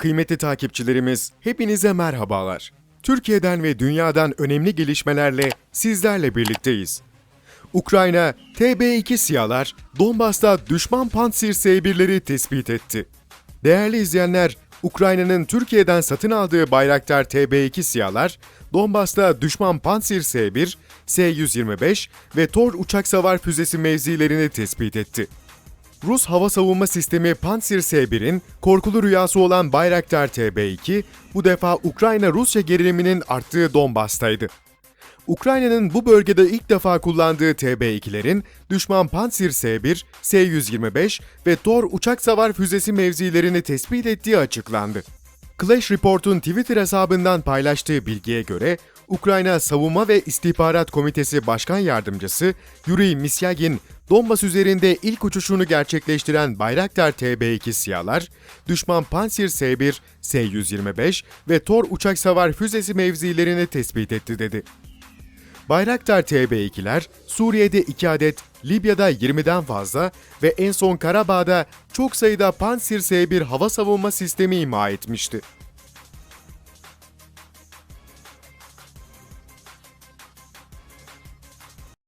Kıymetli takipçilerimiz, hepinize merhabalar. Türkiye'den ve dünyadan önemli gelişmelerle sizlerle birlikteyiz. Ukrayna, TB2 SİHA'lar Donbas'ta düşman Pantsir S-1'leri tespit etti. Değerli izleyenler, Ukrayna'nın Türkiye'den satın aldığı Bayraktar TB2 SİHA'lar, Donbas'ta düşman Pantsir S-1, S-125 ve Tor uçak savar füzesi mevzilerini tespit etti. Rus hava savunma sistemi Pantsir S-1'in korkulu rüyası olan Bayraktar TB2 bu defa Ukrayna-Rusya geriliminin arttığı Donbas'taydı. Ukrayna'nın bu bölgede ilk defa kullandığı TB2'lerin düşman Pantsir S-1, S-125 ve Tor uçak savar füzesi mevzilerini tespit ettiği açıklandı. Clash Report'un Twitter hesabından paylaştığı bilgiye göre, Ukrayna Savunma ve İstihbarat Komitesi Başkan Yardımcısı Yuri Misyagin, Donbas üzerinde ilk uçuşunu gerçekleştiren Bayraktar TB2 SİHA'lar, düşman Pantsir S-1, S-125 ve Tor uçak savar füzesi mevzilerini tespit etti dedi. Bayraktar TB2'ler Suriye'de 2 adet, Libya'da 20'den fazla ve en son Karabağ'da çok sayıda Pantsir S-1 hava savunma sistemi ima etmişti.